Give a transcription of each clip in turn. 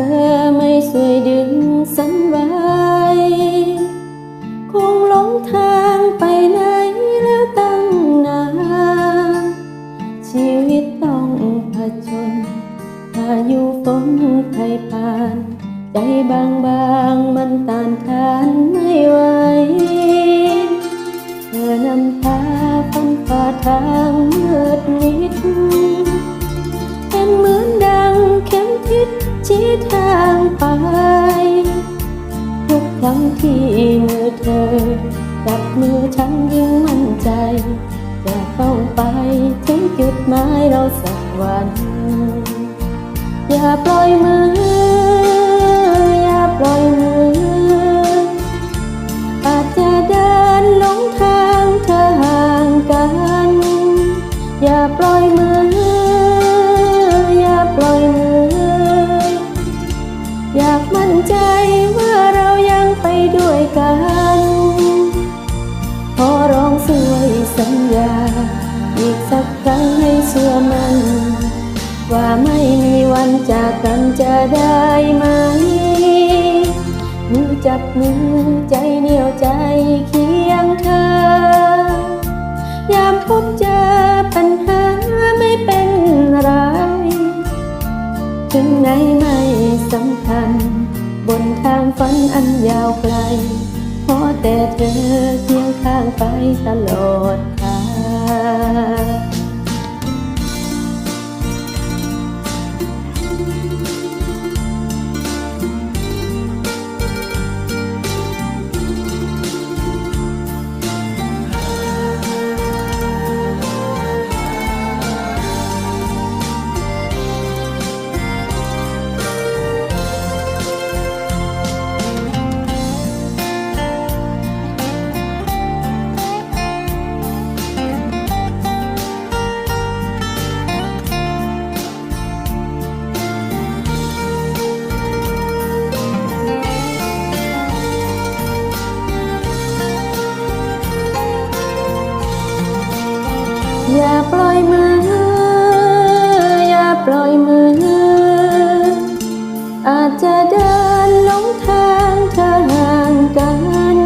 ธอไม่สวยดึงสันไว้ คงหลงทางไปไหนแล้วตั้งนานชีวิตต้องผจญพายุฝนไผ่ปาน ใจบางบางมันต้านทานไม่ไหวเธอนำพาฟันฝ่าทาง ทุกครั้งที่มือเธอจับมือฉันยิ่งมั่นใจ จะต้องไปถึงจุดหมายเราสักวัน อย่าปล่อยมือ อย่าปล่อยมือ อาจจะเดินหลงทางเธอห่างกัน อย่าปล่อยมือ ว่าไม่มีวันจากกันจะได้ไหมมือจับมือใจเหนียวใจเคียงเธอยามพบเจอปัญหาไม่เป็นไรถึงไหนไม่สำคัญ บนทางฝันอันยาวไกลขอแต่เธอเคียงข้างไปตลอดทาง อย่าปล่อยมือ อย่าปล่อยมือ อาจจะเดินหลงทางเธอห่างกัน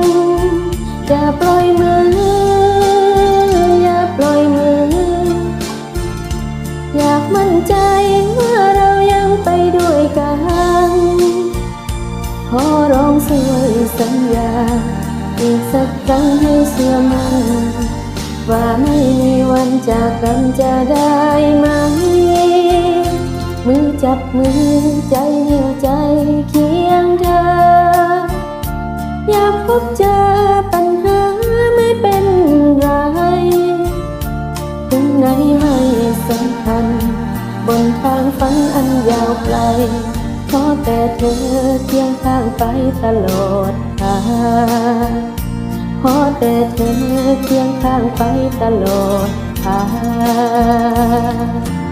อย่าปล่อยมือ อย่าปล่อยมือ อยากมั่นใจว่าเรายังไปด้วยกันขอร้องสวยสัญญาอีกสักครั้งให้เชื่อมัน ว่าไม่มีวันจากกันจะได้ไหม มือจับมือใจเหนียวใจเคียงเธอ อยากพบเจอปัญหาไม่เป็นไรถึงไหนไม่สำคัญ บนทางฝันอันยาวไกลขอแต่เธอเคียงข้างไปตลอดทาง ขอแต่เธอเคียงข้างไปตลอดทาง